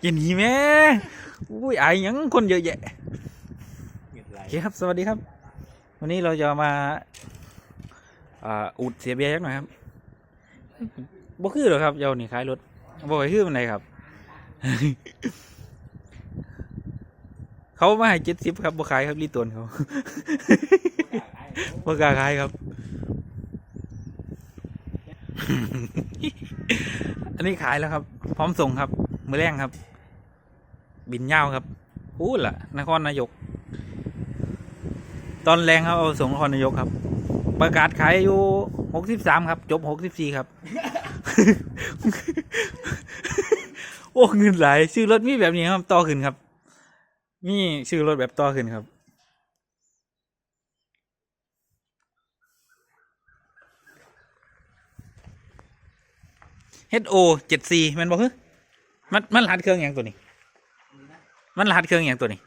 อย่าหนีแม่อุ้ยอายหยังคนเยอะแยะเงียบไรโอเคครับสวัสดีครับ วันนี้เราจะมาอ่าอุดเสียเบียร์ยักหน่อยครับบ่คือหรอกครับเจ้านี่ขายรถบ่ไปคือ มันไหนครับ เขามาให้เจ็ดสิบครับบ่ขายครับรีตวนเขาบ่กล้าขายครับ อันนี้ขายแล้วครับ พร้อมส่งครับ มือแรงครับ บินยาวครับพูดล่ะ นครนายก ตอนแรงครับเอาส่งนครนายกครับ ประกาศขายอยู่หกสิบสามครับ จบหกสิบสี่ครับ โอ้เงินหลายซื้อรถมีแบบนี้ครับต่อขึ้นครับ มีซื้อรถแบบต่อขึ้นครับ HO เจ็ดสี่มันบอกคือ มันมันรหัสเครื่องอย่างตัวนี้ มันรหัสเครื่องอย่างตัวนี้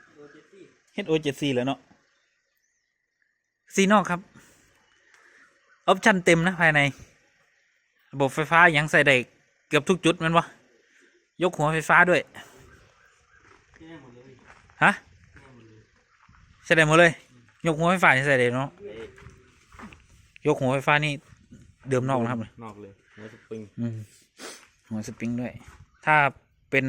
HO เจ็ดสี่แล้วเนาะซีนอกครับ ออปชั่นเต็มนะภายใน ระบบไฟฟ้ายังใส่ได้เกือบทุกจุดแมันวะยกหัวไฟฟ้าด้วย ฮะใส่ได้หมดเลย ยกหัวไฟฟ้านี่ใส่ได้เนาะ ยกหัวไฟฟ้านี่เดิมนอกนะครับนอกเลยหัวสปริง อืมหัวสปริงด้วย ถ้า เป็น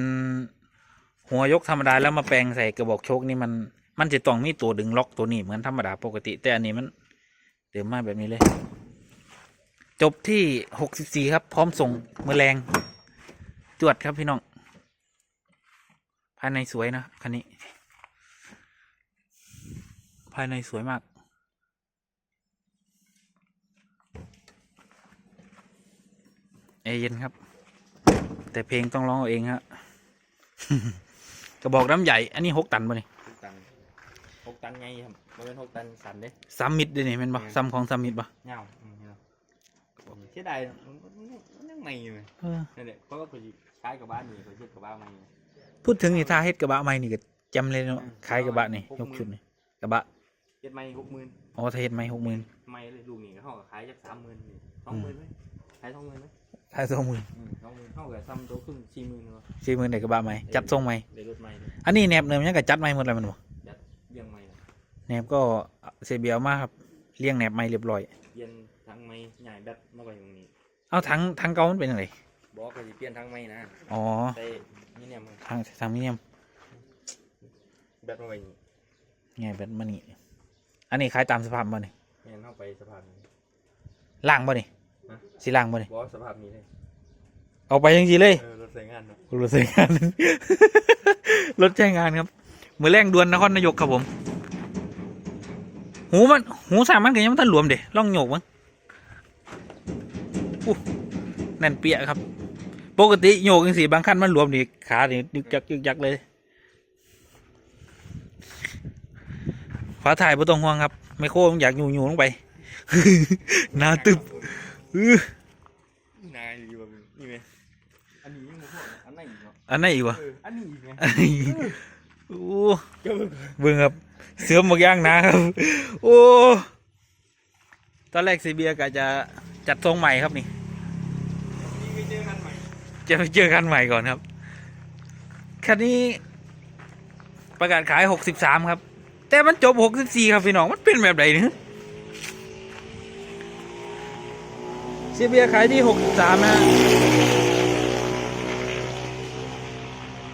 หัวยกธรรมดาแล้วมาแปลงใส่กระบอกโชคนี่มันมันจะต้องมีตัวดึงล็อกตัวนี้เหมือนธรรมดาปกติ แต่อันนี้มันเดิมมากแบบนี้เลย จบที่หกสิบสี่ครับ พร้อมส่งมือแรงจวดครับพี่น้องภายในสวยนะคันนี้ ภายในสวยมากเอเย็นครับ แต่เพลงต้องร้องเอาเองฮะกระบอกน้ำใหญ่ อันนี้หกตันป่ะนี่หกตันหกตันไงครับมันเป็นหกตันสันเด้ซัมมิดด้วยนี่แมันบ่อืมซัมของซัมมิดบ่เงาอืมเงาเสียดายมันมันยังใหม่อยู่เลยเออนั่นแหละเพราะว่ากูจะใช้กับบ้านนี่กูเช็ดกับบ้านใหม่พูดถึงนี่ถ้าเฮ็ดกระบะใหม่นี่ก็จำเลยเนาะอืมขายกระบะนี่หกหมื่นยกชุดนี่กระบะเช็ดใหม่หกหมื่นอ๋อถ้าเฮ็ดใหม่หกหมื่นใหม่เลยลูกนี่เขาก็ขายจากสามหมื่นสองหมื่นไหมขายสองหมื่นไหม ขายสองหมื่นอืมสองหมื่นเท่ากับซ้ำตัวครึ่งสี่หมื่นเนาะสี่หมื่นในกระบะใหม่จัดทรงใหม่ได้รถใหม่เลยอันนี้แหนบเนิมยังก็จัดใหม่หมดเลยมันบ่เลี้ยงใหม่เลยแหนบก็เซเบียมาครับเลี้ยงแหนบใหม่เรียบร้อยเปลี่ยนทั้งใหม่ใหญ่แบตมาไว้ตรงนี้เอาถังถังเก่ามันเป็นอะไรบอกก็จะเปลี่ยนทั้งใหม่นะอ๋อใส่นี่เนี่ยมันทางทางมิเนียมแบตมาไว้นี่ไงแบบมันนี่อันนี้ขายตามสภาพบ่นี่ไม่งั้นเข้าไปสภาพนี้ล่างบ่นี่ฮะ สิล่างบ่นี่บอกสภาพนี้เลยเอาไปยังสิเลยเออรถใช้งานเนาะรถใช้งาน รถใช้งานครับมือแรงด่วนนครนายกครับผม หูมันหูสามมันก็ยังไม่ทันรวมเด้ล่องโยกมั้งอู้แน่นเปียครับ ปกติโยกจังสีบางขั้นมันรวมนี่ขานี่ยึกยักยึกยักเลยฝาถ่ายบ่ต้องห่วงครับ ไมโครมันอยากอยู่อยู่ลงไป หน้าตึบ อื้อนายอยู่แบบนี่ไหมอันนี้ยังไม่พออันไหนอีกเนาะอันไหนอีกวะเอออันนี้อีกไงโอ้เจ้าเบิ่งเบิ่งครับ เสือหมกย่างนะครับ โอ้ ตอนแรกซีเบียกะจะจัดทรงใหม่ครับนี่ นี่ไปเจอกันใหม่จะไปเจอกันใหม่ก่อนครับ คันนี้ประกาศขายหกสิบสามครับ แต่มันจบหกสิบสี่ครับพี่น้อง มันเป็นแบบไหนเนี่ย ซีเบียขายที่หกสิบสามนะ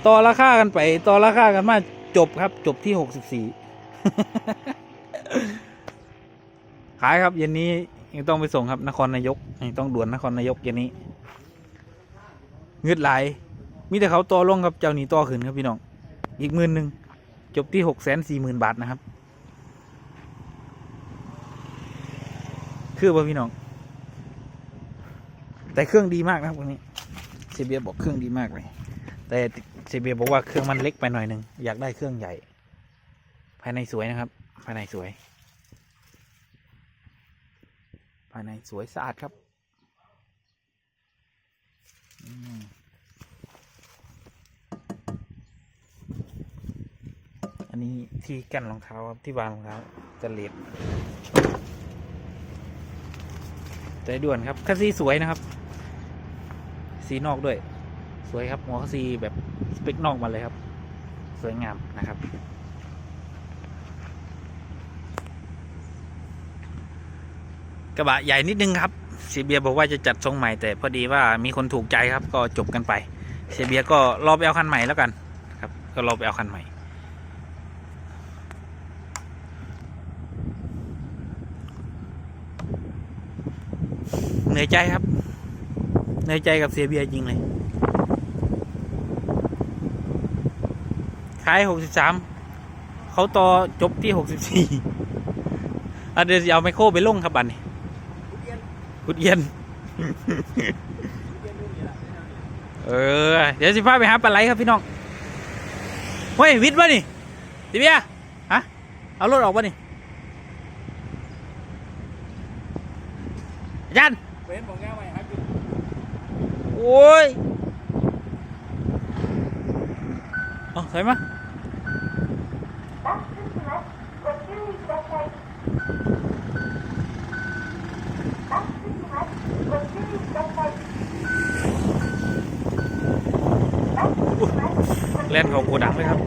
ต่อราคากันไป ต่อราคากันมาจบครับ จบที่หกสิบสี่ขายครับเย็นนี้ยังต้องไปส่งครับนครนายกยังต้องด่วนนครนายกเย็นนี้เงืดไหลมีแต่เขาต่อลงครับเจ้าหนี้ต่อขึ้นครับพี่น้อง อีกหมื่นหนึ่งจบที่หกแสนสี่หมื่นบาทนะครับ คือป่ะพี่น้อง แต่เครื่องดีมากนะครับวันนี้เซเบียบอกเครื่องดีมากเลย แต่เซเบียบอกว่าเครื่องมันเล็กไปหน่อยหนึ่งอยากได้เครื่องใหญ่ ภายในสวยนะครับ ภายในสวย ภายในสวยสะอาดครับอันนี้ที่กั้นรองเท้าครับที่วางรองเท้าจะเหลดใจด่วนครับคันสีสวยนะครับ สีนอกด้วย สวยครับหัวเขาซีแบบสเปกนอกมาเลยครับ สวยงามนะครับ กระบะใหญ่นิดนึงครับเสียเบียบอกว่าจะจัดทรงใหม่แต่พอดีว่ามีคนถูกใจครับก็จบกันไปเสียเบียก็รอไปเอาคันใหม่แล้วกันครับ ก็รอไปเอาคันใหม่เหนื่อยใจครับ เหนื่อยใจกับเสียเบียร์จริงเลย ขายหกสิบสาม เขาต่อจบที่หกสิบสี่เดี๋ยวจะเอาไมโครไปลงครับบันนี่กุดเย็น เออ เดี๋ยวสิพาไปหาปลาไหลครับพี่น้อง เฮ้ย วิทย์ป่ะนี่ดิเบียร์ฮะ เอารถออกป่ะนี่อาจารย์เว้นบอกแง่ไว้ครับโอ้ยเอาใส่มาเล่นขาโกดังเลยครับ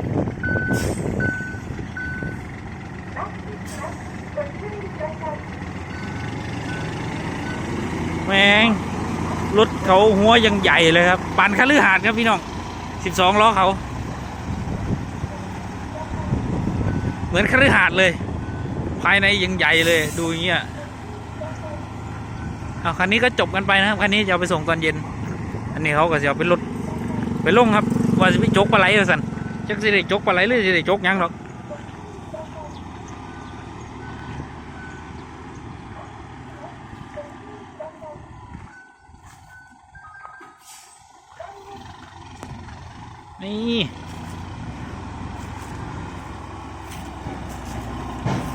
แมง รถเขาหัวยังใหญ่เลยครับ ปั่นคฤหาสน์ครับพี่น้องสิบสองล้อเขา เหมือนคฤหาสน์เลย ภายในยังใหญ่เลยดูอย่างเงี้ยเอาคันนี้ก็จบกันไปนะครับคันนี้จะเอาไปส่งตอนเย็น อันนี้เขาก็จะเอาไปรถไปลงครับ ว่าจะไปจกปลาไหลเอาสันจักสิได้จกปลาไหลหรือสิได้จกยังหรอกนี่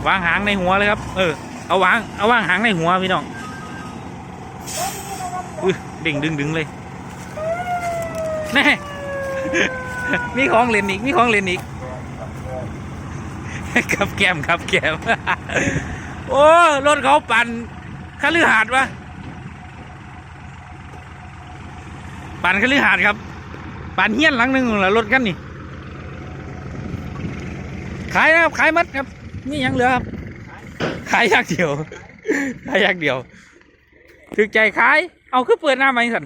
วางหางในหัวเลยครับ เออ เอาวาง เอาวางหางในหัวพี่น้องอุ้ยดึงดึงดึงเลยแน่มีของเล่นอีก มีของเล่นอีกครับแกมครับแกม โอ้รถเขาปั่นคฤหาสน์วะปั่นคฤหาสน์ครับ ปั่นเฮี้ยนหลังหนึ่งเหรอรถกันนี่ ขายนะครับ ขายมัดครับ นี่ยังเหลือครับ ขายอยากเดียว ขายอยากเดียวถึกใจขาย เอาคือเปิดหน้าไหมสัน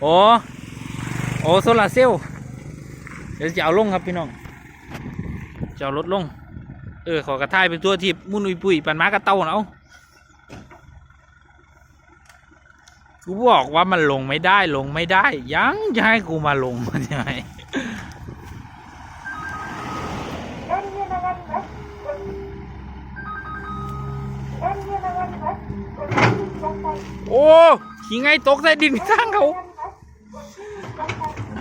โอ้โอ้โซลาร์เซลล์เดี๋ยวจะเอาลงครับพี่น้องจะเอารถลง เออ ขอกระทายเป็นตัวทีบมุนอุยปุยปันมากระเต้าเนาะกูบอกว่ามันลงไม่ได้ลงไม่ได้ ยังจะให้กูมาลงมันยังไง โอ้ขี่ไงตกใส่ดินข้างเขา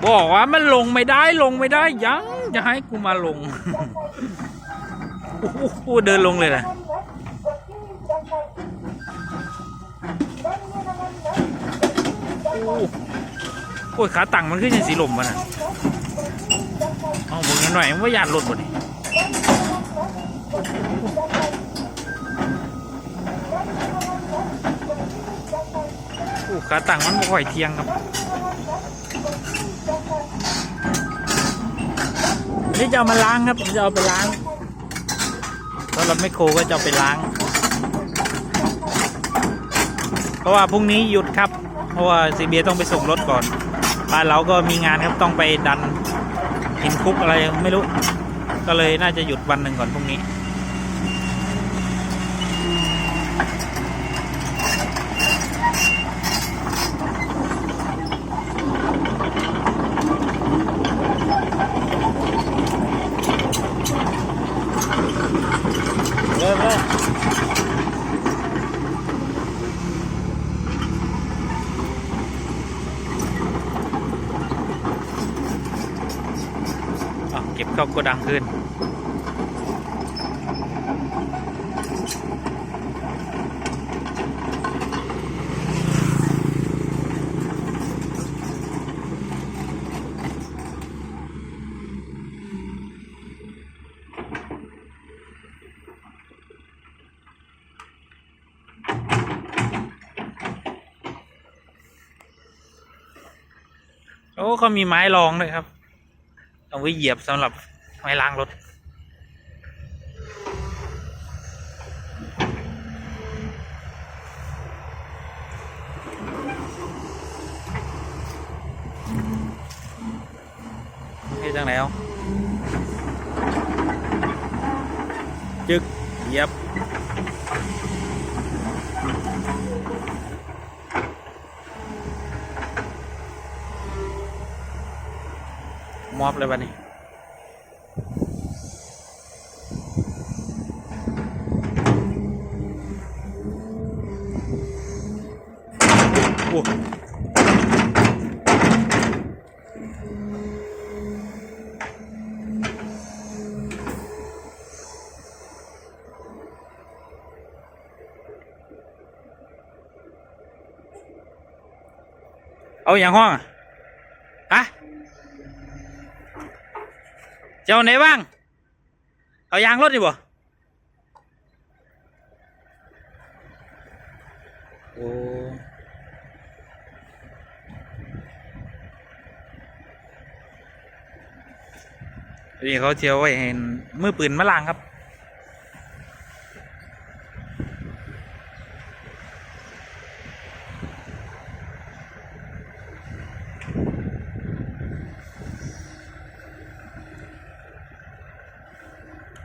บอกว่ามันลงไม่ได้ลงไม่ได้ ยังจะให้กูมาลงโอ้โหเดินลงเลยนะโอ้ยขาตั้งมันขึ้นยังสีลมมันอะเอาบอกกันหน่อยว่าหยาดรถบ่นี่ โอ้ขาตั้งมันไม่ค่อยเทียงครับนี่จะเอามาล้างครับผมจะเอาไปล้างแล้วรถไม่โครก็จะเอาไปล้าง เพราะว่าพรุ่งนี้หยุดครับ เพราะว่าซีเบียต้องไปส่งรถก่อนบ้านเราก็มีงานครับต้องไปดันหินคุกอะไรไม่รู้ ก็เลยน่าจะหยุดวันหนึ่งก่อนพรุ่งนี้ กดังขึ้น โอ้เขามีไม้รองเลยครับ เอาไว้เหยียบสำหรับ ไม้ล้างรถเฮ้ยจังแล้วจึกเหยียบมอบเลยวันนี้ เอาอย่างห้องอะฮะเจ้าไหนบ้าง เอายางรถดิบ่โอ้นี่เขาเที่ยวไว้เห็นมือปืนมาลางครับ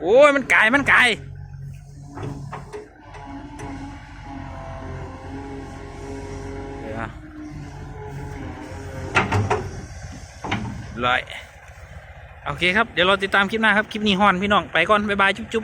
โอ้ยมันไก่มันไก่เลยโอเคครับ เดี๋ยวเราติดตามคลิปหน้าครับ คลิปนี้ฮอนพี่น้อง ไปก่อน บ๊ายบาย จุ๊บจุ๊บ